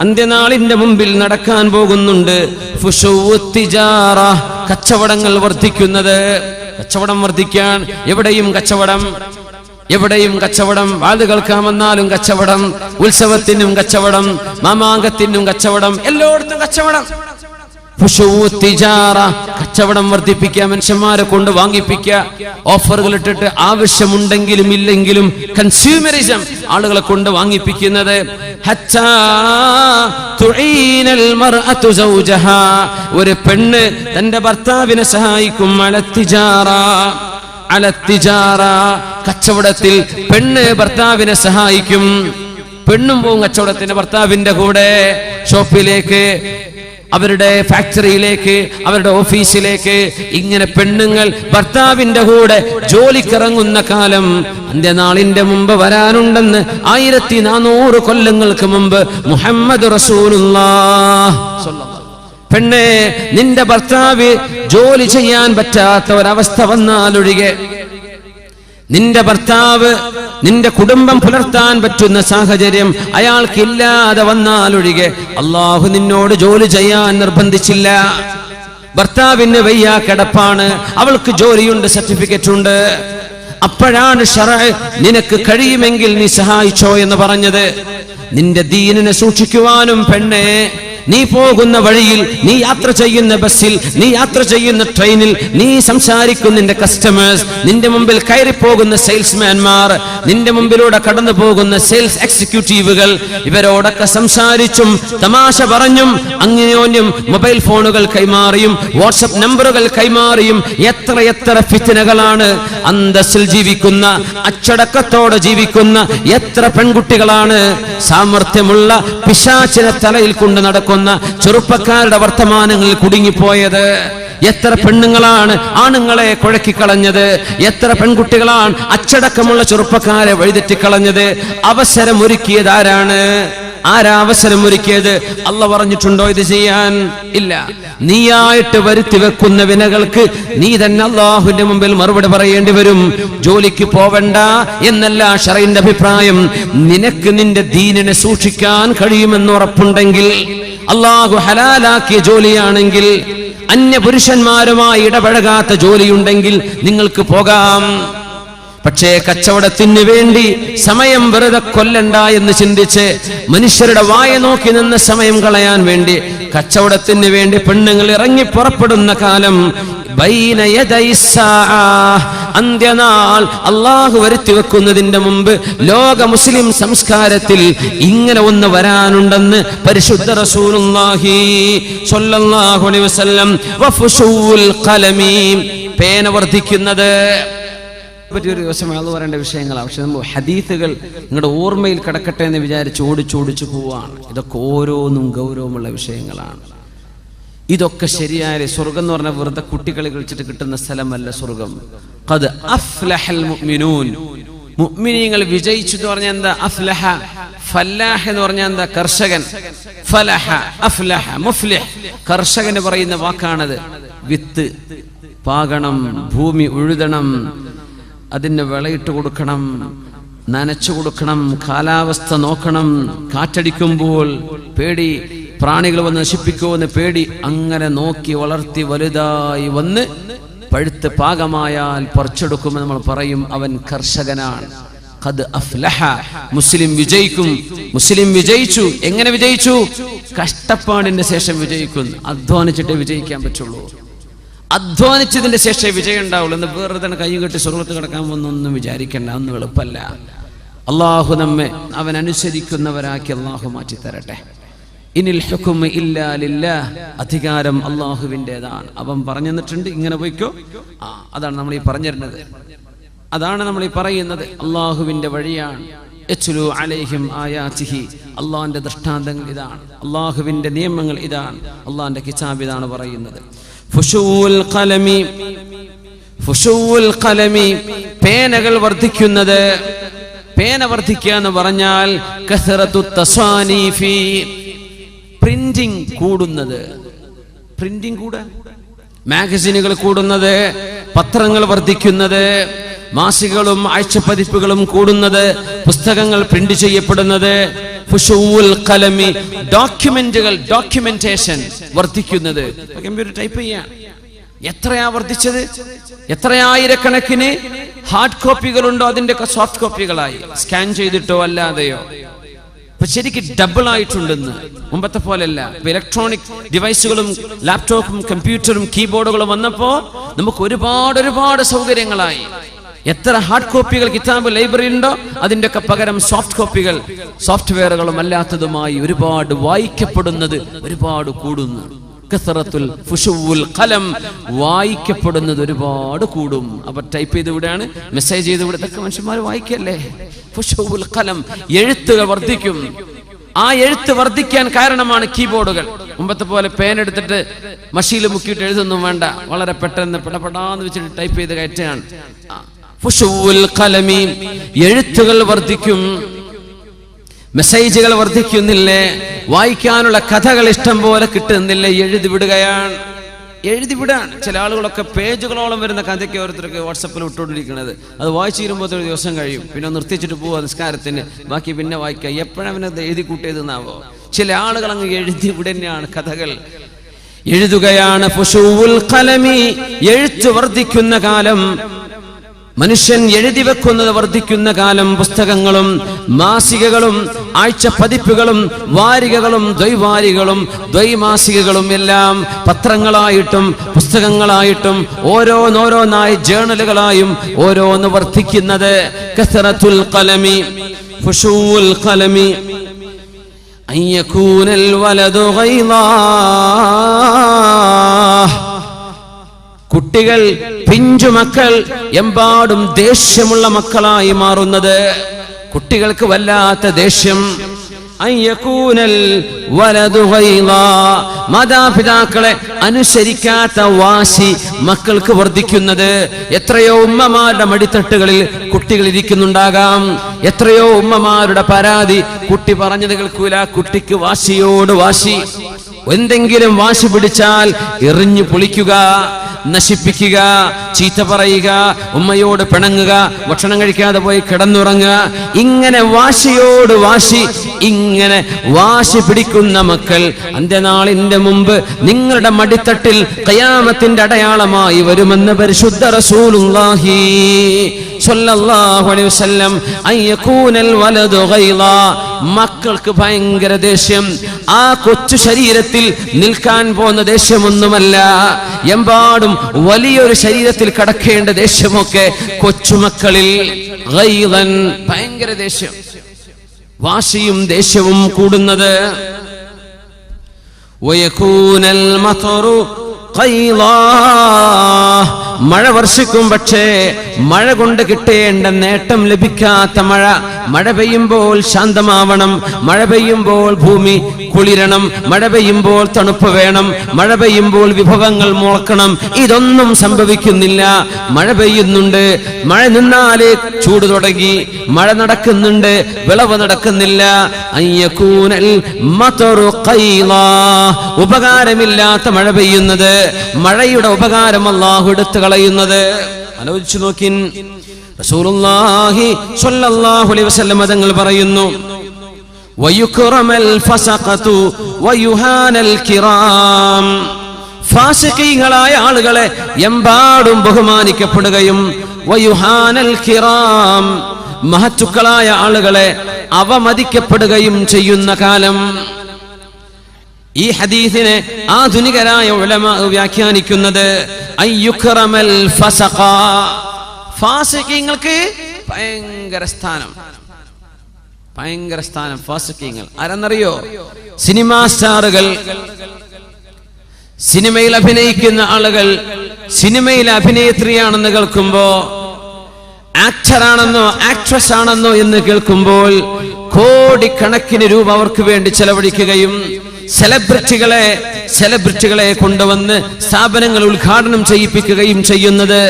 അന്ത്യനാളിന്റെ മുമ്പിൽ നടക്കാൻ പോകുന്നുണ്ട്. കച്ചവടങ്ങൾ വർദ്ധിക്കുന്നത്. കച്ചവടം വർദ്ധിക്കാൻ എവിടെയും കച്ചവടം എവിടെയും കച്ചവടം. വാത് കേൾക്കാമെന്നാലും കച്ചവടം ഉത്സവത്തിനും കച്ചവടം മാമാങ്കത്തിനും കച്ചവടം എല്ലായിടത്തും കച്ചവടം. കച്ചവടം വർദ്ധിപ്പിക്കുക മനുഷ്യന്മാരെ കൊണ്ട് വാങ്ങിപ്പിക്കുക ഓഫറുകൾ ഇട്ടിട്ട് ആവശ്യമുണ്ടെങ്കിലും ഇല്ലെങ്കിലും കൺസ്യൂമറിസം ആളുകളെ കൊണ്ട് വാങ്ങിപ്പിക്കുന്നത്. ഒരു പെണ്ണ് തന്റെ ഭർത്താവിനെ സഹായിക്കും. അലത്തിജാറ അലത്തിജാറ കച്ചവടത്തിൽ പെണ്ണ് ഭർത്താവിനെ സഹായിക്കും. പെണ്ണും പോവും കച്ചവടത്തിന്റെ ഭർത്താവിന്റെ കൂടെ. ഷോപ്പിലേക്ക് അവരുടെ ഫാക്ടറിയിലേക്ക് അവരുടെ ഓഫീസിലേക്ക് ഇങ്ങനെ പെണ്ണുങ്ങൾ ഭർത്താവിന്റെ കൂടെ ജോലിക്കിറങ്ങുന്ന കാലം അന്ത്യനാളിന്റെ മുമ്പ് വരാനുണ്ടെന്ന് ആയിരത്തി നാനൂറ് കൊല്ലങ്ങൾക്ക് മുമ്പ് മുഹമ്മദ് പെണ്ണെ നിന്റെ ഭർത്താവ് ജോലി ചെയ്യാൻ പറ്റാത്ത ഒരവസ്ഥ വന്നാലൊഴികെ നിന്റെ ഭർത്താവ് നിന്റെ കുടുംബം പുലർത്താൻ പറ്റുന്ന സാഹചര്യം അയാൾക്കില്ലാതെ വന്നാലൊഴികെ അള്ളാഹു നിന്നോട് ജോലി ചെയ്യാൻ നിർബന്ധിച്ചില്ല. ഭർത്താവിന് വയ്യ കിടപ്പാണ്. അവൾക്ക് ജോലിയുണ്ട് സർട്ടിഫിക്കറ്റ് ഉണ്ട് അപ്പോഴാണ് ഷറ നിനക്ക് കഴിയുമെങ്കിൽ നീ സഹായിച്ചോ എന്ന് പറഞ്ഞത്. നിന്റെ ദീനിനെ സൂക്ഷിക്കുവാനും പെണ്ണെ നീ പോകുന്ന വഴിയിൽ നീ യാത്ര ചെയ്യുന്ന ബസ്സിൽ നീ യാത്ര ചെയ്യുന്ന ട്രെയിനിൽ നീ സംസാരിക്കുന്ന നിന്റെ കസ്റ്റമേഴ്സ് നിന്റെ മുമ്പിൽ കയറി പോകുന്ന സെയിൽസ്മാൻമാർ നിന്റെ മുമ്പിലൂടെ കടന്നു പോകുന്ന സെയിൽസ് എക്സിക്യൂട്ടീവുകൾ ഇവരോടൊക്കെ സംസാരിച്ചും തമാശ പറഞ്ഞും അങ്ങനെയോന്യം മൊബൈൽ ഫോണുകൾ കൈമാറിയും വാട്സപ്പ് നമ്പറുകൾ കൈമാറിയും എത്ര എത്ര ഫിത്തിനകളാണ് അന്തസ്സിൽ ജീവിക്കുന്ന അച്ചടക്കത്തോടെ ജീവിക്കുന്ന എത്ര പെൺകുട്ടികളാണ്. സാമർഥ്യമുള്ള പിശാചിനെ തലയിൽ കൊണ്ട് നടക്കുന്ന ചെറുപ്പക്കാരുടെ വർത്തമാനങ്ങളിൽ കുടുങ്ങിപ്പോയത്. എത്ര പെണ്ണുങ്ങളാണ് ആണുങ്ങളെ കുഴക്കിക്കളഞ്ഞത്. എത്ര പെൺകുട്ടികളാണ് അച്ചടക്കമുള്ള ചെറുപ്പക്കാരെ വഴിതെറ്റിക്കളഞ്ഞത്. അവസരം ഒരുക്കിയത് ആരാണ്? ആരാ അവസരം ഒരുക്കിയത് അല്ല പറഞ്ഞിട്ടുണ്ടോ ഇത് ചെയ്യാൻ? ഇല്ല. നീയായിട്ട് വരുത്തി വെക്കുന്ന വിനകൾക്ക് നീ തന്നെ അള്ളാഹുവിന്റെ മുമ്പിൽ മറുപടി പറയേണ്ടി വരും. ജോലിക്ക് പോവണ്ട എന്നല്ല ഷറൈന്റെ അഭിപ്രായം. നിനക്ക് നിന്റെ ദീനിനെ സൂക്ഷിക്കാൻ കഴിയുമെന്ന് ഉറപ്പുണ്ടെങ്കിൽ അള്ളാഹു ഹലാലാക്കിയ ജോലിയാണെങ്കിൽ അന്യ പുരുഷന്മാരുമായി ഇടപഴകാത്ത ജോലിയുണ്ടെങ്കിൽ നിങ്ങൾക്ക് പോകാം പക്ഷേ കച്ചവടത്തിന് വേണ്ടി സമയം വെറുതെ കൊല്ലണ്ട എന്ന് ചിന്തിച്ച് മനുഷ്യരുടെ വായ നോക്കി നിന്ന് സമയം കളയാൻ വേണ്ടി കച്ചവടത്തിന് വേണ്ടി പെണ്ണുങ്ങൾ ഇറങ്ങി പുറപ്പെടുന്ന കാലം. അന്ത്യനാൾ അള്ളാഹു വരുത്തി വെക്കുന്നതിന്റെ മുമ്പ് ലോക മുസ്ലിം സംസ്കാരത്തിൽ ഇങ്ങനെ ഒന്ന് വരാനുണ്ടെന്ന് പരിശുദ്ധ റസൂലുള്ളാഹി സ്വല്ലല്ലാഹു അലൈഹി വസല്ലം ഖലമി പേന വർദ്ധിക്കുന്നത്. പറ്റിയൊരു ദിവസം അത് പറയേണ്ട വിഷയങ്ങളാണ് പക്ഷെ നമ്മൾ ഹദീത്തുകൾ നിങ്ങളുടെ ഓർമ്മയിൽ കിടക്കട്ടെ എന്ന് വിചാരിച്ച് ഓടിച്ചോടിച്ചു പോവാണ്. ഇതൊക്കെ ഓരോന്നും ഗൗരവമുള്ള വിഷയങ്ങളാണ്. ഇതൊക്കെ ശരിയായ സ്വർഗം എന്ന് പറഞ്ഞ വെറുതെ കുട്ടികളെ കളിച്ചിട്ട് കിട്ടുന്ന സ്ഥലമല്ല സ്വർഗം ഖദ് അഫ്ലഹൽ മുഅ്മിനൂൻ. വിജയിച്ചു എന്ന് പറഞ്ഞാൽ എന്താ? അഫ്ലഹ. ഫല്ലാഹ് എന്ന് പറഞ്ഞാൽ എന്താ? കർഷകൻ. ഫലഹ അഫ്ലഹ മുഫ്ലിഹ്. കർഷകന് പറയുന്ന വാക്കാണത്. വിത്ത് പാകണം ഭൂമി ഉഴുതണം അതിന് വിളയിട്ട് കൊടുക്കണം നനച്ചു കൊടുക്കണം കാലാവസ്ഥ നോക്കണം കാറ്റടിക്കുമ്പോൾ പേടി പ്രാണികൾ വന്ന് നശിപ്പിക്കുമെന്ന് പേടി അങ്ങനെ നോക്കി വളർത്തി വലുതായി വന്ന് പഴുത്ത് പാകമായാൽ പറിച്ചെടുക്കുമെന്ന് നമ്മൾ പറയും. അവൻ കർഷകനാണ്. ഖദ് അഫ്ലഹ. മുസ്ലിം വിജയിക്കും. മുസ്ലിം വിജയിച്ചു. എങ്ങനെ വിജയിച്ചു? കഷ്ടപ്പാടിന്റെ ശേഷം വിജയിക്കും. അധ്വാനിച്ചിട്ടേ വിജയിക്കാൻ പറ്റുള്ളൂ. അധ്വാനിച്ചതിന്റെ ശേഷമേ വിജയം ഉണ്ടാവുള്ളൂ എന്ന് വേറെ തന്നെ കൈ കെട്ടി സ്വർഗത്ത് കിടക്കാൻ ഒന്നൊന്നും വിചാരിക്കണ്ട. ഒന്നും എളുപ്പമല്ല. അള്ളാഹു നമ്മെ അവൻ അനുസരിക്കുന്നവരാക്കി അള്ളാഹു മാറ്റി തരട്ടെ ഇനിൽ ഹുക്കും ഇല്ല അധികാരം അള്ളാഹുവിന്റെതാണ്. അവൻ പറഞ്ഞു തന്നിട്ടുണ്ട് ഇങ്ങനെ പോയിക്കോ? ആ അതാണ് നമ്മൾ ഈ പറഞ്ഞിരുന്നത്. അതാണ് നമ്മൾ ഈ പറയുന്നത്. അള്ളാഹുവിന്റെ വഴിയാണ്. യച്ലു അലൈഹിം ദൃഷ്ടാന്തങ്ങൾ ഇതാണ്. അള്ളാഹുവിന്റെ നിയമങ്ങൾ ഇതാണ്. അള്ളാഹിന്റെ കിതാബ് ഇതാണ് പറയുന്നത്. ഫുഷുൽ ഫുഷുൽ പേനകൾ വർദ്ധിക്കുന്നത്. പേന വർദ്ധിക്കുക എന്ന് പറഞ്ഞാൽ കസറത്തു തസ്വാനീഫി പ്രിന്റിംഗ് കൂടുന്നത്. പ്രിന്റിംഗ് കൂടാൻ മാഗസിനുകൾ കൂടുന്നത് പത്രങ്ങൾ വർദ്ധിക്കുന്നത് മാസികകളും ആഴ്ചപ്പതിപ്പുകളും കൂടുന്നത് പുസ്തകങ്ങൾ പ്രിന്റ് ചെയ്യപ്പെടുന്നത് കലമി ഡോക്യുമെന്റുകൾ ഡോക്യുമെന്റേഷൻ വർദ്ധിക്കുന്നത്. കമ്പ്യൂട്ടർ ടൈപ്പ് ചെയ്യാം. എത്രയാ വർദ്ധിച്ചത്? എത്രയായിരക്കണക്കിന് ഹാർഡ് കോപ്പികളുണ്ടോ അതിന്റെ സോഫ്റ്റ് കോപ്പികളായി സ്കാൻ ചെയ്തിട്ടോ അല്ലാതെയോ? ഇപ്പൊ ശരിക്കും ഡബിൾ ആയിട്ടുണ്ടെന്ന്. മുമ്പത്തെ പോലെയല്ല. ഇലക്ട്രോണിക് ഡിവൈസുകളും ലാപ്ടോപ്പും കമ്പ്യൂട്ടറും കീബോർഡുകളും വന്നപ്പോ നമുക്ക് ഒരുപാട് ഒരുപാട് സൗകര്യങ്ങളായി. എത്ര ഹാർഡ് കോപ്പികൾ കിതാബ് ലൈബ്രറി ഉണ്ടോ അതിന്റെ ഒക്കെ പകരം സോഫ്റ്റ് കോപ്പികൾ സോഫ്റ്റ്വെയറുകളും അല്ലാത്തതുമായി ഒരുപാട് വായിക്കപ്പെടുന്നത് ഒരുപാട് കൂടുന്നു. കസറത്തുൽ ഫുഷുവുൽ ഖലം. വായിക്കപ്പെടുന്നത് ഒരുപാട് കൂടും. അപ്പൊ ടൈപ്പ് ചെയ്ത് ഇവിടെയാണ് മെസ്സേജ് ചെയ്ത് ഇവിടെ മനുഷ്യന്മാർ വായിക്കല്ലേ? ഫുഷുവുൽ ഖലം. എഴുത്തുകൾ വർദ്ധിക്കും. ആ എഴുത്ത് വർദ്ധിക്കാൻ കാരണമാണ് കീബോർഡുകൾ മുമ്പത്തെ പോലെ പേൻ എടുത്തിട്ട് മഷിയിൽ മുക്കിയിട്ട് എഴുതൊന്നും വേണ്ട. വളരെ പെട്ടെന്ന് പെടപെടാന്ന് വെച്ചിട്ട് ടൈപ്പ് ചെയ്ത് കയറ്റുകയാണ്. എഴുത്തുകൾ വർദ്ധിക്കും. മെസ്സേജുകൾ വർദ്ധിക്കുന്നില്ലേ? വായിക്കാനുള്ള കഥകൾ ഇഷ്ടം പോലെ കിട്ടുന്നില്ലേ? എഴുതി വിടുകയാണ്. എഴുതി വിടാൻ ചില ആളുകളൊക്കെ പേജുകളോളം വരുന്ന കഥയ്ക്ക് ഓരോരുത്തർക്ക് വാട്സപ്പിൽ വിട്ടുകൊണ്ടിരിക്കുന്നത് അത് വായിച്ചു തീരുമ്പോൾ ഒരു ദിവസം കഴിയും. പിന്നെ നിർത്തിച്ചിട്ട് പോവുക നിസ്കാരത്തിന്. ബാക്കി പിന്നെ വായിക്കുക എപ്പോഴവനെ അത് എഴുതി കൂട്ടിയതെന്നാവോ? ചില ആളുകൾ അങ്ങ് എഴുതി വിടന്നെയാണ് കഥകൾ. എഴുതുകയാണ് എഴുത്ത് വർദ്ധിക്കുന്ന കാലം. മനുഷ്യൻ എഴുതി വെക്കുന്നത് വർദ്ധിക്കുന്ന കാലം പുസ്തകങ്ങളും മാസികകളും ആഴ്ചപ്പതിപ്പുകളും വാരികകളും ദ്വൈവാരികളും ദ്വൈമാസികകളും എല്ലാം പത്രങ്ങളായിട്ടും പുസ്തകങ്ങളായിട്ടും ഓരോന്നോരോന്നായി ജേണലുകളായും ഓരോന്ന് വർദ്ധിക്കുന്നത്. കസറത്തുൽ കലമി ഫുഷൂൽ കലമി അയ്യക്കൂനൽ വലതു കുട്ടികൾ പിഞ്ചു മക്കൾ എമ്പാടും ദേഷ്യമുള്ള മക്കളായി മാറുന്നത്. കുട്ടികൾക്ക് വല്ലാത്ത ദേഷ്യം. മാതാപിതാക്കളെ അനുസരിക്കാത്ത വാശി മക്കൾക്ക് വർദ്ധിക്കുന്നത്. എത്രയോ ഉമ്മമാരുടെ മടിത്തട്ടുകളിൽ കുട്ടികൾ ഇരിക്കുന്നുണ്ടാകാം. എത്രയോ ഉമ്മമാരുടെ പരാതി കുട്ടി പറഞ്ഞത് കേൾക്കൂല. കുട്ടിക്ക് വാശിയോട് വാശി. എന്തെങ്കിലും വാശി പിടിച്ചാൽ എറിഞ്ഞു പൊളിക്കുക. നശിപ്പിക്കുക ചീത്ത പറയുക ഉമ്മയോട് പിണങ്ങുക ഭക്ഷണം കഴിക്കാതെ പോയി കിടന്നുറങ്ങുക ഇങ്ങനെ വാശിയോട് വാശി ഇങ്ങനെ വാശി പിടിക്കുന്ന മക്കൾ അന്ത്യനാളിന്റെ മുമ്പ് നിങ്ങളുടെ മടിത്തട്ടിൽ കയാമത്തിന്റെ അടയാളമായി വരുമെന്ന് പരിശുദ്ധ റസൂലുള്ളാഹി മക്കൾക്ക് ഭയങ്കര ദേഷ്യം. ആ കൊച്ചു ശരീരത്തിൽ നിൽക്കാൻ പോകുന്ന ദേഷ്യമൊന്നുമല്ല. എമ്പാടും വലിയൊരു ശരീരത്തിൽ കടക്കേണ്ട ദേഷ്യമൊക്കെ കൊച്ചുമക്കളിൽ ഭയങ്കര ദേഷ്യം. വാശിയും ദേഷ്യവും കൂടുന്നത് ويكون المطر قيضا മഴ വർഷിക്കും പക്ഷേ മഴ കൊണ്ട് കിട്ടേണ്ട നേട്ടം ലഭിക്കാത്ത മഴ. മഴ പെയ്യുമ്പോൾ ശാന്തമാവണം. മഴ പെയ്യുമ്പോൾ ഭൂമി കുളിരണം. മഴ പെയ്യുമ്പോൾ തണുപ്പ് വേണം. മഴ പെയ്യുമ്പോൾ വിഭവങ്ങൾ മുളക്കണം. ഇതൊന്നും സംഭവിക്കുന്നില്ല. മഴ പെയ്യുന്നുണ്ട്. മഴ നിന്നാലേ ചൂട് തുടങ്ങി. മഴ നടക്കുന്നുണ്ട്. വിളവ് നടക്കുന്നില്ല. അയ്യക്കൂനൽ. ഉപകാരമില്ലാത്ത മഴ പെയ്യുന്നത്. മഴയുടെ ഉപകാരം അള്ളാഹു എടുത്തു കളയുന്നത്? ആലോചിച്ചു നോക്കിൻ. റസൂലുള്ളാഹി സ്വല്ലല്ലാഹു അലൈഹി വസല്ലം തങ്ങൾ പറയുന്നു വയുക്റമൽ വയുഹാനൽ കിറാം. ഫാസിഖീങ്ങളായ ആളുകളെ എമ്പാടും ബഹുമാനിക്കപ്പെടുകയും വയുഹാനൽ കിറാം. മഹത്തുക്കളായ ആളുകളെ അവമതിക്കപ്പെടുകയും ചെയ്യുന്ന കാലം. ഈ ഹദീസിനെ ആധുനികരായ ഉലമ വ്യാഖ്യാനിക്കുന്നത് അയ്യുക്റമൽ ഫസഖ. ഫാസിഖീങ്ങൾക്ക് ഭയങ്കര സ്ഥാനം. ഭയങ്കര സ്ഥാനം ഫാസിക്കിങ്ങൾ ആരെന്നറിയോ? സിനിമാ സ്റ്റാറുകൾ. സിനിമയിൽ അഭിനയിക്കുന്ന ആളുകൾ സിനിമയിൽ അഭിനേത്രിയാണെന്ന് കേൾക്കുമ്പോ ആക്ടറാണെന്നോ ആക്ട്രസ് ആണെന്നോ എന്ന് കേൾക്കുമ്പോൾ കോടിക്കണക്കിന് രൂപ അവർക്ക് വേണ്ടി ചെലവഴിക്കുകയും സെലിബ്രിറ്റികളെ സെലബ്രിറ്റികളെ കൊണ്ടുവന്ന് സ്ഥാപനങ്ങൾ ഉദ്ഘാടനം ചെയ്യിപ്പിക്കുകയും ചെയ്യുന്നത്.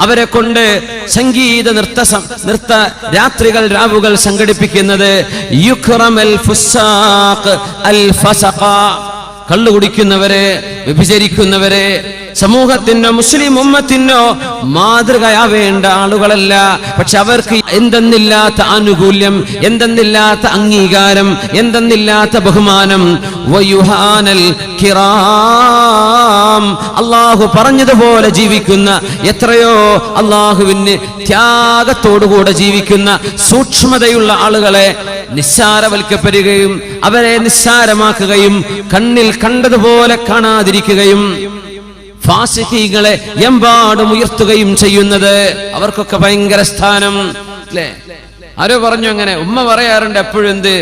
അവരെ കൊണ്ട് സംഗീത നൃത്ത നൃത്ത രാത്രികൾ രാവുകൾ സംഘടിപ്പിക്കുന്നത്. അൽ ഫസഖ. കള്ളു കുടിക്കുന്നവരെ വ്യഭിചരിക്കുന്നവരെ സമൂഹത്തിനോ മുസ്ലിം ഉമ്മത്തിനോ മാതൃകയാവേണ്ട ആളുകളല്ല. പക്ഷെ അവർക്ക് എന്തെന്നില്ലാത്ത ആനുകൂല്യം എന്തെന്നില്ലാത്ത അംഗീകാരം എന്തെന്നില്ലാത്ത ബഹുമാനം. കിറാം. അള്ളാഹു പറഞ്ഞതുപോലെ ജീവിക്കുന്ന എത്രയോ അള്ളാഹുവിന് ത്യാഗത്തോടുകൂടെ ജീവിക്കുന്ന സൂക്ഷ്മതയുള്ള ആളുകളെ നിസ്സാരവൽക്കപ്പെടുകയും അവരെ നിസ്സാരമാക്കുകയും കണ്ണിൽ കണ്ടതുപോലെ കാണാതിരിക്കുകയും ഫാസിഹികളെ എമ്പാടും ഉയർത്തുകയും ചെയ്യുന്നത് അവർക്കൊക്കെ ഭയങ്കര സ്ഥാനം അല്ലേ? ആരോ പറഞ്ഞു അങ്ങനെ ഉമ്മ പറയാറുണ്ട് എപ്പോഴും എന്ത്?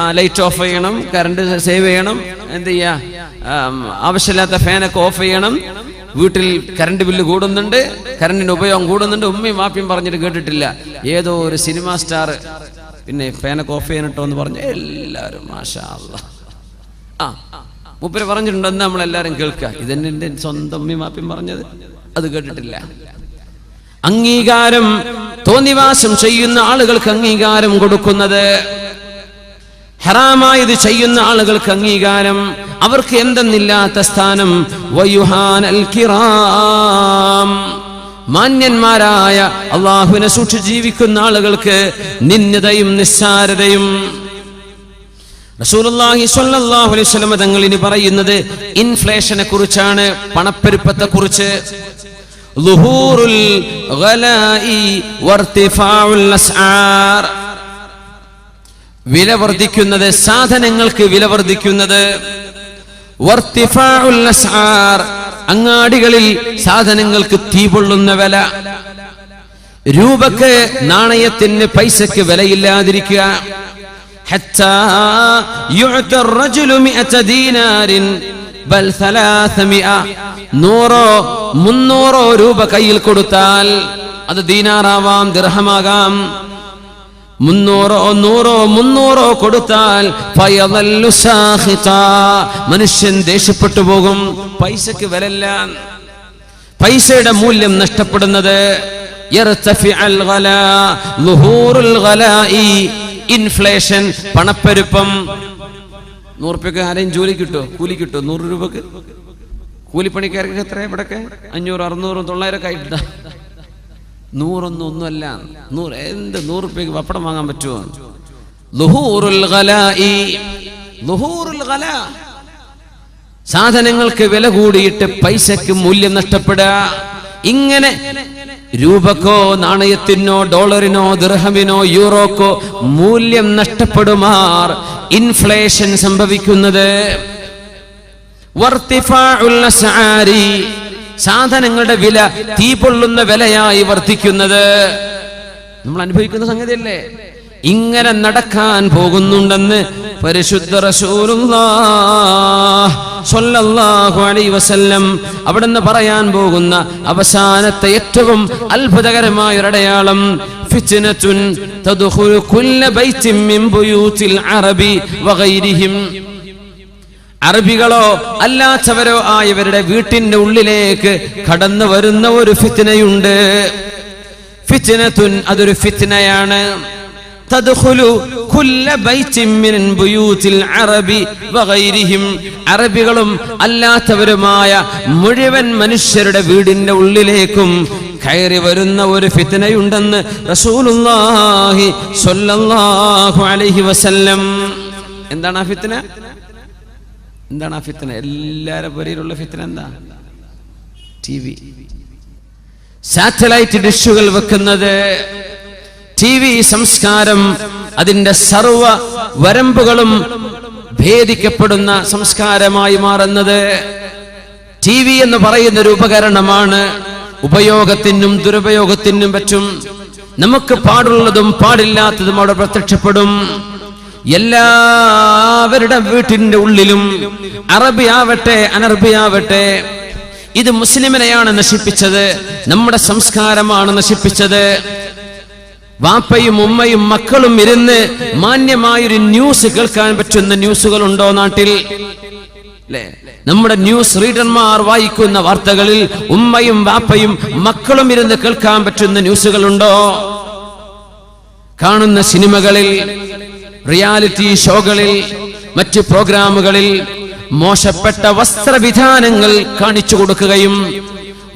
ആ ലൈറ്റ് ഓഫ് ചെയ്യണം കറണ്ട് സേവ് ചെയ്യണം എന്ത് ചെയ്യാ? ആവശ്യമില്ലാത്ത ഫാനൊക്കെ ഓഫ് ചെയ്യണം. വീട്ടിൽ കറണ്ട് ബില്ല് കൂടുന്നുണ്ട് കറണ്ടിന്റെ ഉപയോഗം കൂടുന്നുണ്ട്. ഉമ്മയും മാപ്പിയും പറഞ്ഞിട്ട് കേട്ടിട്ടില്ല. ഏതോ ഒരു സിനിമാ സ്റ്റാർ പിന്നെ ഫാനൊക്കെ ഓഫ് ചെയ്യണട്ടോ എന്ന് പറഞ്ഞു. എല്ലാവരും മാഷാ. ആ മൂപ്പര് പറഞ്ഞിട്ടുണ്ടെന്ന് നമ്മളെല്ലാവരും കേൾക്കുക. ഇതെന്നെ എന്റെ സ്വന്തം ഉമ്മയും വാപ്പിയും പറഞ്ഞത്. അത് കേട്ടിട്ടില്ല. അംഗീകാരം തോന്നിവാസം ചെയ്യുന്ന ആളുകൾക്ക് അംഗീകാരം കൊടുക്കുന്നത്. ഹറാമായത് ചെയ്യുന്ന ആളുകൾക്ക് അംഗീകാരം. അവർക്ക് എന്തെന്നില്ലാത്ത സ്ഥാനം. വയുഹാനൽ കിറാം. മാന്യന്മാരായ അള്ളാഹുവിനെ സൂക്ഷിച്ച് ജീവിക്കുന്ന ആളുകൾക്ക് നിന്ദതയും നിസ്സാരതയും റസൂലുള്ളാഹി അലൈഹി വസല്ലം തങ്ങൾ പറയുന്നത് ഇൻഫ്ലേഷനെ കുറിച്ചാണ് പണപ്പെരുപ്പത്തെ കുറിച്ച്. വില വർദ്ധിക്കുന്നത് സാധനങ്ങൾക്ക് വില വർദ്ധിക്കുന്നത്. അങ്ങാടികളിൽ സാധനങ്ങൾക്ക് തീ പൊള്ളുന്ന വില. രൂപക്ക് നാണയത്തിന് പൈസക്ക് വിലയില്ലാതിരിക്കുക. حتى يعطى الرجل مئة دينار بل ثلاثمئة നൂറോ മുന്നൂറോ രൂപ കയ്യിൽ കൊടുത്താൽ അത് ദീനാറാവാം ദിർഹമാകാം മുന്നൂറോ നൂറോ മുന്നൂറോ കൊടുത്താൽ ഫയദല്ലു സാഖിതാ. മനുഷ്യൻ ദേഷ്യപ്പെട്ടു പോകും പൈസക്ക് വിലല്ല പൈസയുടെ മൂല്യം നഷ്ടപ്പെടുന്നത് ഇൻഫ്ലേഷൻ പണപ്പെരുപ്പം. നൂറുപ്യക്ക് ആരെയും ജോലി കിട്ടുമോ കൂലി കിട്ടുമോ നൂറ് രൂപക്ക്? കൂലിപ്പണിക്കാർക്ക് എത്ര? ഇവിടൊക്കെ അഞ്ഞൂറ് അറുന്നൂറ് തൊള്ളായിരമൊക്കെ ആയിട്ടാ നൂറൊന്നും ഒന്നുമല്ല. നൂറ് എന്ത് നൂറ് രൂപയ്ക്ക് പപ്പടം വാങ്ങാൻ പറ്റുമോ. സാധനങ്ങൾക്ക് വില കൂടിയിട്ട് പൈസക്ക് മൂല്യം നഷ്ടപ്പെടുക. ഇങ്ങനെ രൂപക്കോ നാണയത്തിനോ ഡോളറിനോ ദൃഹമിനോ യൂറോക്കോ മൂല്യം നഷ്ടപ്പെടുമാർ ഇൻഫ്ലേഷൻ സംഭവിക്കുന്നത്. സാധനങ്ങളുടെ വില തീ പൊള്ളുന്ന വിലയായി വർദ്ധിക്കുന്നത് നമ്മൾ അനുഭവിക്കുന്ന സംഗതിയല്ലേ ഇങ്ങനെ നടക്കാൻ പോകുന്നുണ്ടെന്ന് പരിശുദ്ധ അലൈഹി വസല്ലം അവിടുന്ന് പറയാൻ പോകുന്ന അവസാനത്തെ ഏറ്റവും അത്ഭുതകരമായ ഒരു തദ്ഖുലു മിൻ അറബി വഗൈരിഹിം അറബികളോ അല്ലാത്തവരോ ആയവരുടെ വീട്ടിന്റെ ഉള്ളിലേക്ക് കടന്നു വരുന്ന ഒരു ഫിത്നയുണ്ട്. ഫിത്നത്തുൻ അതൊരു ഫിത്നയാണ്. അറബികളും അല്ലാത്തവരുമായ മുഴുവൻ മനുഷ്യരുടെ വീടിന്റെ ഉള്ളിലേക്കും കയറി വരുന്ന ഒരു ഫിത്നയുണ്ടെന്ന് റസൂലുള്ളാഹി സ്വല്ലല്ലാഹു അലൈഹി വസല്ലം. എന്താണ് ആ ഫിത്ന? എന്താണ് ആ ഫിത്ന? എല്ലാരെ പേരിലുള്ള ഫിത്തന എന്താ? T V. സാറ്റലൈറ്റ് ഡിഷുകൾ വെക്കുന്നത് ടി വി സംസ്കാരം അതിന്റെ സർവ വരമ്പുകളും ഭേദിക്കപ്പെടുന്ന സംസ്കാരമായി മാറുന്നത് ടി വി എന്ന് പറയുന്ന ഒരു ഉപകരണമാണ് ഉപയോഗത്തിനും ദുരുപയോഗത്തിനും പറ്റും. നമുക്ക് പാടുള്ളതും പാടില്ലാത്തതും അവിടെ പ്രത്യക്ഷപ്പെടും. എല്ലാവരുടെ വീട്ടിന്റെ ഉള്ളിലും അറബിയാവട്ടെ അനർബിയാവട്ടെ ഇത് മുസ്ലിമിനെയാണ് നശിപ്പിച്ചത് നമ്മുടെ സംസ്കാരമാണ് നശിപ്പിച്ചത്. വാപ്പയും ഉമ്മയും മക്കളും ഇരുന്ന് മാന്യമായൊരു ന്യൂസ് കേൾക്കാൻ പറ്റുന്ന ന്യൂസുകൾ ഉണ്ടോ നാട്ടിൽ നമ്മുടെ ന്യൂസ് റീഡർമാർ വായിക്കുന്ന വാർത്തകളിൽ ഉമ്മയും വാപ്പയും മക്കളും ഇരുന്ന് കേൾക്കാൻ പറ്റുന്ന ന്യൂസുകൾ ഉണ്ടോ കാണുന്ന സിനിമകളിൽ റിയാലിറ്റി ഷോകളിൽ മറ്റ് പ്രോഗ്രാമുകളിൽ മോശപ്പെട്ട വസ്ത്രവിധാനങ്ങൾ കാണിച്ചു കൊടുക്കുകയും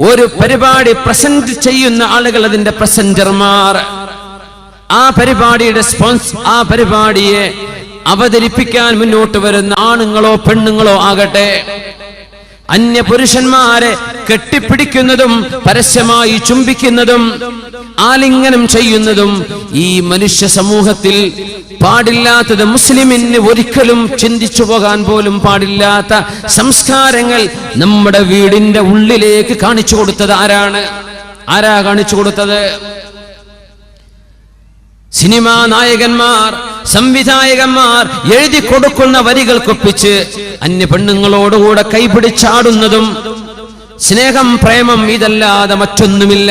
ഒരു പരിപാടി പ്രസന്റ് ചെയ്യുന്ന ആളുകൾ അതിന്റെ പ്രസന്റർമാർ. ആ പരിപാടിയുടെ സ്പോൺസ് ആ പരിപാടിയെ അവതരിപ്പിക്കാൻ മുന്നോട്ട് വരുന്ന ആണുങ്ങളോ പെണ്ണുങ്ങളോ ആകട്ടെ. അന്യ പുരുഷന്മാരെ കെട്ടിപ്പിടിക്കുന്നതും പരസ്യമായി ചുംബിക്കുന്നതും ആലിംഗനം ചെയ്യുന്നതും ഈ മനുഷ്യ സമൂഹത്തിൽ പാടില്ലാത്തത് മുസ്ലിമിന് ഒരിക്കലും ചിന്തിച്ചു പോകാൻ പോലും പാടില്ലാത്ത സംസ്കാരങ്ങൾ നമ്മുടെ വീടിന്റെ ഉള്ളിലേക്ക് കാണിച്ചു കൊടുത്തത് ആരാണ്? ആരാ കാണിച്ചു കൊടുത്തത്? സിനിമാ നായകന്മാർ സംവിധായകന്മാർ എഴുതി കൊടുക്കുന്ന വരികൾ കൊപ്പിച്ച് അന്യ പെണ്ണുങ്ങളോടുകൂടെ കൈപിടിച്ചാടുന്നതും സ്നേഹം പ്രേമം ഇതല്ലാതെ മറ്റൊന്നുമില്ല.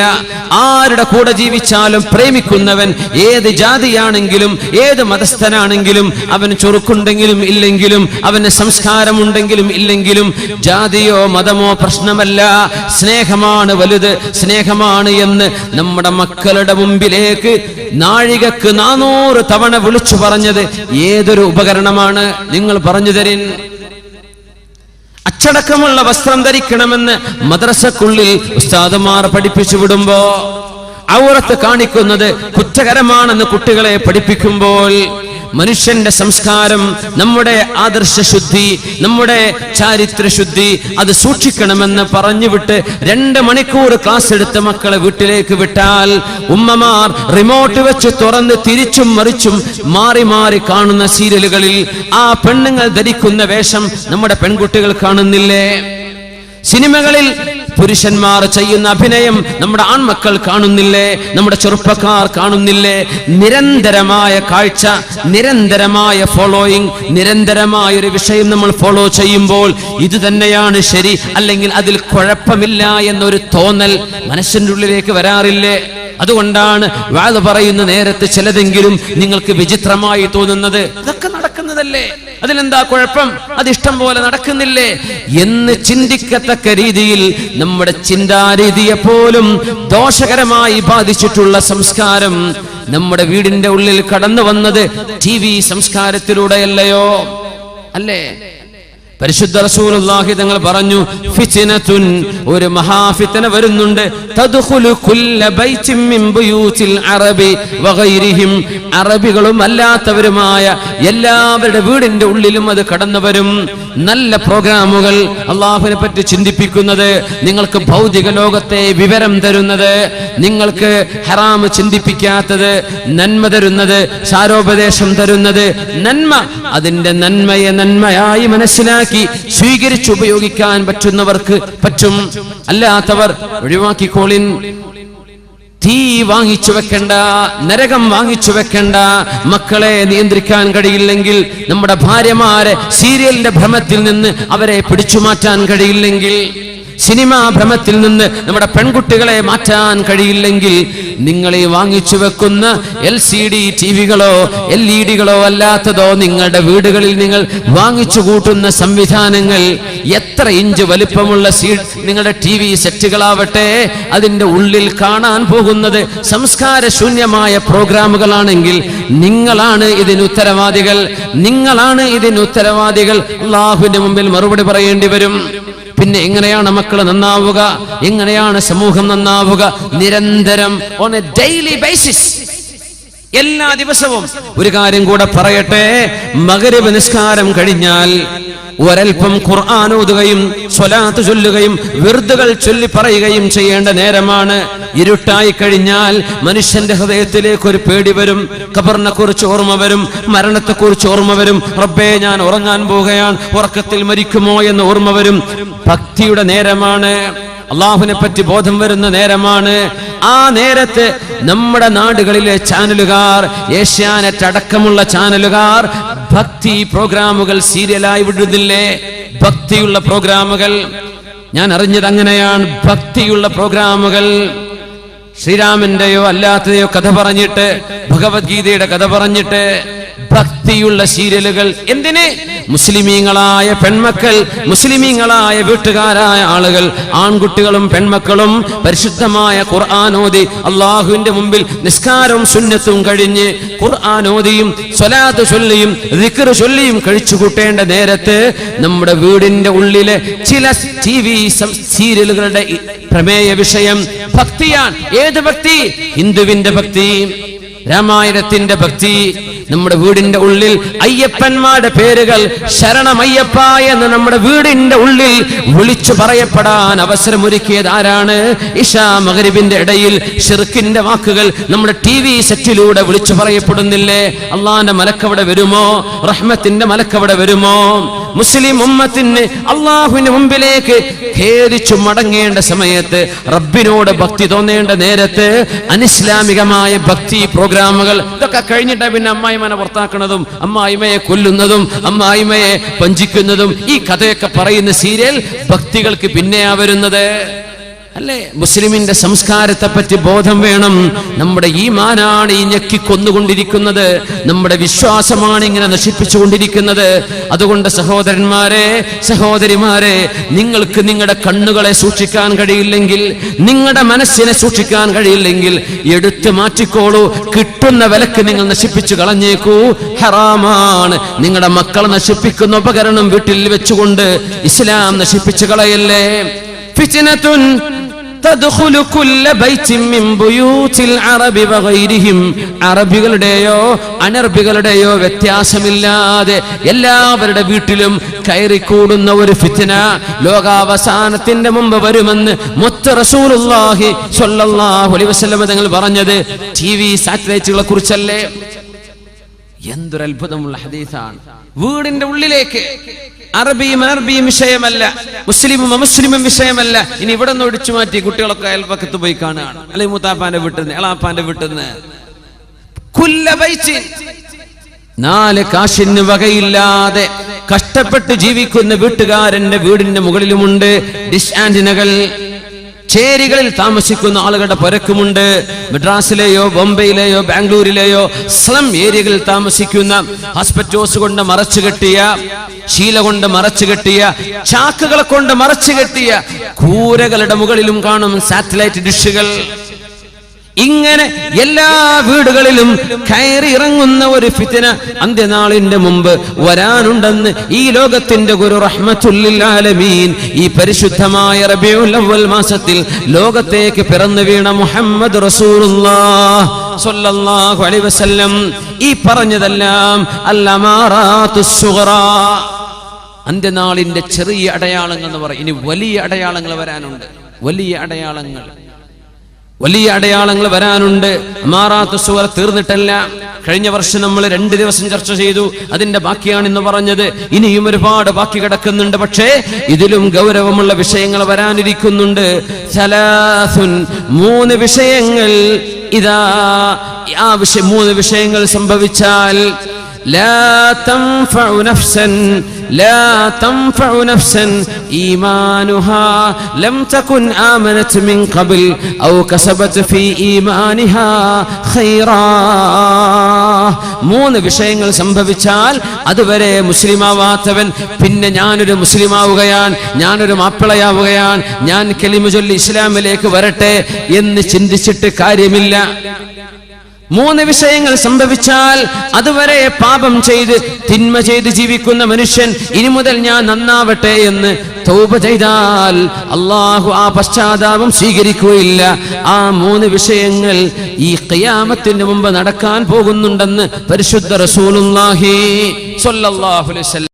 ആരുടെ കൂടെ ജീവിച്ചാലും പ്രേമിക്കുന്നവൻ ഏത് ജാതിയാണെങ്കിലും ഏത് മതസ്ഥനാണെങ്കിലും അവന് ചൊറുക്കുണ്ടെങ്കിലും ഇല്ലെങ്കിലും അവന് സംസ്കാരമുണ്ടെങ്കിലും ഇല്ലെങ്കിലും ജാതിയോ മതമോ പ്രശ്നമല്ല. സ്നേഹമാണ് വലുത് സ്നേഹമാണ് എന്ന് നമ്മുടെ മക്കളുടെ മുമ്പിലേക്ക് നാഴികക്ക് നാനൂറ് തവണ വിളിച്ചു പറഞ്ഞത് ഏതൊരു ഉപകരണമാണ്? നിങ്ങൾ പറഞ്ഞു തരിൻ അച്ചടക്കമുള്ള വസ്ത്രം ധരിക്കണമെന്ന് മദ്രസക്കുള്ളിൽ ഉസ്താദുമാർ പഠിപ്പിച്ചു വിടുമ്പോ ഔറത്ത് കാണിക്കുന്നത് കുറ്റകരമാണെന്ന് കുട്ടികളെ പഠിപ്പിക്കുമ്പോൾ മനുഷ്യന്റെ സംസ്കാരം നമ്മുടെ ആദർശ ശുദ്ധി നമ്മുടെ ചാരിത്ര ശുദ്ധി അത് സൂക്ഷിക്കണമെന്ന് പറഞ്ഞുവിട്ട് രണ്ട് മണിക്കൂർ ക്ലാസ് എടുത്ത മക്കളെ വീട്ടിലേക്ക് വിട്ടാൽ ഉമ്മമാർ റിമോട്ട് വെച്ച് തുറന്ന് തിരിച്ചും മറിച്ചും മാറി മാറി കാണുന്ന സീരിയലുകളിൽ ആ പെണ്ണുങ്ങൾ ധരിക്കുന്ന വേഷം നമ്മുടെ പെൺകുട്ടികൾ കാണുന്നില്ലേ? സിനിമകളിൽ പുരുഷന്മാർ ചെയ്യുന്ന അഭിനയം നമ്മുടെ ആൺമക്കൾ കാണുന്നില്ലേ? നമ്മുടെ ചെറുപ്പക്കാർ കാണുന്നില്ലേ? നിരന്തരമായ കാഴ്ച നിരന്തരമായ ഫോളോയിങ് നിരന്തരമായ ഒരു വിഷയം നമ്മൾ ഫോളോ ചെയ്യുമ്പോൾ ഇത് തന്നെയാണ് ശരി. അല്ലെങ്കിൽ അതിൽ കുഴപ്പമില്ല എന്നൊരു തോന്നൽ മനസ്സിന്റെ ഉള്ളിലേക്ക് വരാറില്ലേ? അതുകൊണ്ടാണ് വാഴ പറയുന്ന നേരത്തെ ചിലതെങ്കിലും നിങ്ങൾക്ക് വിചിത്രമായി തോന്നുന്നത്. ഇതൊക്കെ നടക്കുന്നതല്ലേ? അതിലെന്താ കുഴപ്പം? അത് ഇഷ്ടം പോലെ നടക്കുന്നില്ലേ? എന്ന് ചിന്തിക്കത്തക്ക രീതിയിൽ നമ്മുടെ ചിന്താരീതിയെ പോലും ദോഷകരമായി ബാധിച്ചിട്ടുള്ള സംസ്കാരം നമ്മുടെ വീടിന്റെ ഉള്ളിൽ കടന്നു വന്നത് ടി വി സംസ്കാരത്തിലൂടെയല്ലയോ? അല്ലേ? പരിശുദ്ധ റസൂലുള്ളാഹി തങ്ങൾ പറഞ്ഞു ഫിത്നത്തുൻ ഒരു മഹാഫിത്തന വരുന്നുണ്ട്. തദ്ഖുലു കുല്ല ബൈതിൻ മിൻ ബുയൂത്തിൽ അറബി വഗൈരിഹിം. അറബികളും അല്ലാത്തവരുമായ എല്ലാവരുടെ വീടിന്റെ ഉള്ളിലും അത് കടന്നു വരും നല്ല പ്രോഗ്രാമുകൾ അള്ളാഹുവിനെ പറ്റി ചിന്തിപ്പിക്കുന്നത് നിങ്ങൾക്ക് ഭൗതിക ലോകത്തെ വിവരം തരുന്നത് നിങ്ങൾക്ക് ഹറാം ചിന്തിപ്പിക്കാത്തത് നന്മ തരുന്നത് സാരോപദേശം തരുന്നത്. നന്മ അതിന്റെ നന്മയെ നന്മയായി മനസ്സിലാക്കി സ്വീകരിച്ച് ഉപയോഗിക്കാൻ പറ്റുന്നവർക്ക് പറ്റും. അല്ലാത്തവർ ഒഴിവാക്കിക്കോളിൻ തീ വാങ്ങിച്ചു വെക്കണ്ട നരകം വാങ്ങിച്ചു വെക്കണ്ട. മക്കളെ നിയന്ത്രിക്കാൻ കഴിയില്ലെങ്കിൽ നമ്മുടെ ഭാര്യമാരെ സീരിയലിന്റെ ഭ്രമത്തിൽ നിന്ന് അവരെ പിടിച്ചു മാറ്റാൻ കഴിയില്ലെങ്കിൽ സിനിമാ ഭ്രമത്തിൽ നിന്ന് നമ്മുടെ പെൺകുട്ടികളെ മാറ്റാൻ കഴിയില്ലെങ്കിൽ നിങ്ങളെ വാങ്ങിച്ചു വെക്കുന്ന എൽ സി ഡി ടി വികളോ എൽ ഇ ഡികളോ അല്ലാത്തതോ നിങ്ങളുടെ വീടുകളിൽ നിങ്ങൾ വാങ്ങിച്ചു കൂട്ടുന്ന സംവിധാനങ്ങൾ എത്ര ഇഞ്ച് വലിപ്പമുള്ള സീ നിങ്ങളുടെ ടി വി സെറ്റുകളാവട്ടെ അതിന്റെ ഉള്ളിൽ കാണാൻ പോകുന്നത് സംസ്കാര ശൂന്യമായ പ്രോഗ്രാമുകളാണെങ്കിൽ നിങ്ങളാണ് ഇതിന് ഉത്തരവാദികൾ നിങ്ങളാണ് ഇതിന് ഉത്തരവാദികൾ. അള്ളാഹുവിന്റെ മുമ്പിൽ മറുപടി പറയേണ്ടി വരും. പിന്നെ എങ്ങനെയാണ് മക്കൾ നന്നാവുക. എങ്ങനെയാണ് സമൂഹം നന്നാവുക? നിരന്തരം ഓൺ എ ഡെയിലി ബേസിസ് എല്ലാ ദിവസവും ഒരു കാര്യം കൂടെ പറയട്ടെ. മകരവ് നിസ്കാരം കഴിഞ്ഞാൽ ഒരൽപ്പം ഖുർആൻ ഓതുകയും സ്വലാത്ത് ചൊല്ലുകയും വിറുതുകൾ ചൊല്ലി പറയുകയും ചെയ്യേണ്ട നേരമാണ്. ഇരുട്ടായി കഴിഞ്ഞാൽ മനുഷ്യന്റെ ഹൃദയത്തിലേക്ക് ഒരു പേടി വരും. ഖബറിനെ കുറിച്ച് ഓർമ്മ വരും. മരണത്തെ കുറിച്ച് ഓർമ്മ വരും. റബ്ബേ ഞാൻ ഉറങ്ങാൻ പോവുകയാണ്. ഉറക്കത്തിൽ മരിക്കുമോ എന്ന് ഓർമ്മ വരും. ഭക്തിയുടെ നേരമാണ്. അള്ളാഹുവിനെ പറ്റി ബോധം വരുന്ന നേരമാണ്. ആ നേരത്ത് നമ്മുടെ നാടുകളിലെ ചാനലുകാർ ഏഷ്യാനെറ്റ് അടക്കമുള്ള ചാനലുകാർ ഭക്തി പ്രോഗ്രാമുകൾ സീരിയലായി വിടുന്നില്ലേ? ഭക്തിയുള്ള പ്രോഗ്രാമുകൾ. ഞാൻ അറിഞ്ഞത് അങ്ങനെയാണ്. ഭക്തിയുള്ള പ്രോഗ്രാമുകൾ. ശ്രീരാമന്റെയോ അല്ലാത്തതെയോ കഥ പറഞ്ഞിട്ട് ഭഗവത്ഗീതയുടെ കഥ പറഞ്ഞിട്ട് ഭക്തിയുള്ള സീരിയലുകൾ. എന്തിന്? മുസ്ലിമീങ്ങളായ പെൺമക്കൾ മുസ്ലിമീങ്ങളായ വീട്ടുകാരായ ആളുകൾ ആൺകുട്ടികളും പെൺമക്കളും പരിശുദ്ധമായ ഖുർആാനോദി അള്ളാഹുവിന്റെ മുമ്പിൽ നിസ്കാരവും സുന്നത്തും കഴിഞ്ഞ് ഖുർആാനോദിയും സ്വലാത്ത് ചൊല്ലിയും റിക്കർ ചൊല്ലിയും കഴിച്ചു കൂട്ടേണ്ട നേരത്ത് നമ്മുടെ വീടിന്റെ ഉള്ളിലെ ചില ടി വി സീരിയലുകളുടെ പ്രമേയ വിഷയം ഭക്തിയാണ്. ഏത് ഭക്തി? ഹിന്ദുവിന്റെ ഭക്തി. രാമായണത്തിന്റെ ഭക്തി നമ്മുടെ വീടിന്റെ ഉള്ളിൽ അയ്യപ്പന്മാരുടെ പേരുകൾ ശരണമയ്യപ്പ എന്ന് നമ്മുടെ വീടിന്റെ ഉള്ളിൽ വിളിച്ചു പറയപ്പെടാൻ അവസരമൊരുക്കിയത് ആരാണ്? ഇഷാ മകരിബിന്റെ ഇടയിൽ ഷിർക്കിന്റെ വാക്കുകൾ നമ്മുടെ ടി വി സെറ്റിലൂടെ വിളിച്ചു പറയപ്പെടുന്നില്ലേ? അള്ളാന്റെ മലക്കവിടെ വരുമോ? റഹ്മത്തിന്റെ മലക്കവിടെ വരുമോ? മുസ്ലിം ഉമ്മത്തിന് അള്ളാഹുവിന്റെ മുമ്പിലേക്ക് ഖേദിച്ചു മടങ്ങേണ്ട സമയത്ത് റബ്ബിനോട് ഭക്തി തോന്നേണ്ട നേരത്ത് അനിസ്ലാമികമായ ഭക്തി പ്രോഗ്രാമുകൾ ഇതൊക്കെ കഴിഞ്ഞിട്ടാ പിന്നെ അമ്മായിമനെ പുറത്താക്കുന്നതും അമ്മായിമയെ കൊല്ലുന്നതും അമ്മായിമയെ പഞ്ചിക്കുന്നതും ഈ കഥയൊക്കെ പറയുന്ന സീരിയൽ ഭക്തികൾക്ക് പിന്നെയാ വരുന്നത്. അല്ലേ? മുസ്ലിമിന്റെ സംസ്കാരത്തെ പറ്റി ബോധം വേണം. നമ്മുടെ ഈ മാനാണ് ഈ ഞെക്കി കൊന്നുകൊണ്ടിരിക്കുന്നത്. നമ്മുടെ വിശ്വാസമാണ് ഇങ്ങനെ നശിപ്പിച്ചുകൊണ്ടിരിക്കുന്നത്. അതുകൊണ്ട് സഹോദരന്മാരെ സഹോദരിമാരെ നിങ്ങൾക്ക് നിങ്ങളുടെ കണ്ണുകളെ സൂക്ഷിക്കാൻ കഴിയില്ലെങ്കിൽ നിങ്ങളുടെ മനസ്സിനെ സൂക്ഷിക്കാൻ കഴിയില്ലെങ്കിൽ എടുത്തു മാറ്റിക്കോളൂ. കിട്ടുന്ന വിലക്ക് നിങ്ങൾ നശിപ്പിച്ചു കളഞ്ഞേക്കൂ. ഹറാമാണ്. നിങ്ങളുടെ മക്കളെ നശിപ്പിക്കുന്ന ഉപകരണം വീട്ടിൽ വെച്ചുകൊണ്ട് ഇസ്ലാം നശിപ്പിച്ചു കളയല്ലേ? ഫിത്നത്തുൻ തദ്ഖുലു കുല്ല ബൈത്തിൻ മിൻ ബുയൂത്തിൽ അറബി വഗൈരിഹിം അറബികളുടെയോ അനർബികളുടെയോ വ്യത്യാസമില്ലാതെ എല്ലാവരുടെ വീട്ടിലും കയറിക്കൂടുന്ന ഒരു ഫിത്ന ലോകാവസാനത്തിന്റെ മുമ്പ് വരുമെന്ന് മുത്ത റസൂലുള്ളാഹി സ്വല്ലല്ലാഹു അലൈഹി വസല്ലം തങ്ങൾ പറഞ്ഞത്. ടി വി സാറ്റലൈറ്റുകളെ കുറിച്ചല്ലേ? എന്തൊരു അത്ഭുതമുള്ള ഹദീസാണ്. വീടിന്റെ ഉള്ളിലേക്ക് അറബിയും അനർബിയും വിഷയമല്ല. മുസ്ലിമും അമുസ്ലിമും വിഷയമല്ല. ഇനി ഇവിടെ നിന്ന് ഒടിച്ചു മാറ്റി കുട്ടികളൊക്കെ അയൽപക്കത്ത് പോയി കാണുകയാണ്. അല്ലെങ്കിൽ മൂത്താപ്പാന്റെ വീട്ടിൽ നിന്ന് എളാപ്പാന്റെ വീട്ടിൽ നിന്ന് നാല് കാശിന് വകയില്ലാതെ കഷ്ടപ്പെട്ട് ജീവിക്കുന്ന വീട്ടുകാരന്റെ വീടിന്റെ മുകളിലുമുണ്ട്. ഡിഷ് ആന്റിനകൾ ചേരികളിൽ താമസിക്കുന്ന ആളുകളുടെ പരക്കുമുണ്ട്. മദ്രാസിലെയോ ബോംബെയിലെയോ ബാംഗ്ലൂരിലെയോ സ്ലം ഏരിയകളിൽ താമസിക്കുന്ന ഹോസ്പിറ്റോസ് കൊണ്ട് മറച്ചു കെട്ടിയ ശീല കൊണ്ട് മറച്ചു കെട്ടിയ ചാക്കുകളെ കൊണ്ട് മറച്ചു കെട്ടിയ കൂരകളുടെ മുകളിലും കാണും സാറ്റലൈറ്റ് ഡിഷുകൾ. ഇങ്ങനെ എല്ലാ വീടുകളിലും കയറി ഇറങ്ങുന്ന ഒരു ഫിത്തിന അന്ത്യനാളിന്റെ മുമ്പ് വരാനുണ്ടെന്ന് ഈ ലോകത്തിന്റെ ഗുരു റഹ്മത്തുല്ലാലമീൻ ഈ പരിശുദ്ധമായ റബിയുൽ മാസത്തിൽ ലോകത്തേക്ക് പിറന്നു വീണ മുഹമ്മദ് വസല്ലം. ഈ പറഞ്ഞതെല്ലാം അല്ലമാറാത്തുസ് സുഗ്റാ. അന്ത്യനാളിന്റെ ചെറിയ അടയാളങ്ങൾ എന്ന് പറയും. ഇനി വലിയ അടയാളങ്ങൾ വരാനുണ്ട്. വലിയ അടയാളങ്ങൾ. വലിയ അടയാളങ്ങൾ വരാനുണ്ട്. മാറാത്ത സുവർ തീർന്നിട്ടല്ല. കഴിഞ്ഞ വർഷം നമ്മൾ രണ്ട് ദിവസം ചർച്ച ചെയ്തു. അതിന്റെ ബാക്കിയാണ് ഇന്ന് പറഞ്ഞത്. ഇനിയും ഒരുപാട് ബാക്കി കിടക്കുന്നുണ്ട്. പക്ഷേ ഇതിലും ഗൗരവമുള്ള വിഷയങ്ങൾ വരാനിരിക്കുന്നുണ്ട്. മൂന്ന് വിഷയങ്ങൾ. ഇതാ ആ വിഷയം മൂന്ന് വിഷയങ്ങൾ സംഭവിച്ചാൽ لا تنفع نفسا لا تنفع نفسا إيمانها لم تكن آمنت من قبل أو كسبت في إيمانها خيرا മൂന്ന് വിഷയങ്ങൾ സംഭവിച്ചാൽ അതുവരെ മുസ്ലിമാവാത്തവൻ പിന്നെ ഞാനൊരു മുസ്ലിമാവുകയാണ് ഞാനൊരു മാപ്പിളയാവുകയാണ് ഞാൻ കെലിമ ചൊല്ലി ഇസ്ലാമിലേക്ക് വരട്ടെ എന്ന് ചിന്തിച്ചിട്ട് കാര്യമില്ല മൂന്ന് വിഷയങ്ങൾ സംഭവിച്ചാൽ അതുവരെ പാപം ചെയ്ത് തിന്മ ചെയ്ത് ജീവിക്കുന്ന മനുഷ്യൻ ഇനി മുതൽ ഞാൻ നന്നാവട്ടെ എന്ന് തൗബ ചെയ്താൽ അള്ളാഹു ആ പശ്ചാത്താപം സ്വീകരിക്കുകയില്ല. ആ മൂന്ന് വിഷയങ്ങൾ ഈ ഖിയാമത്തിന് മുമ്പ് നടക്കാൻ പോകുന്നുണ്ടെന്ന് പരിശുദ്ധ റസൂലുല്ലാഹി വസല്ലം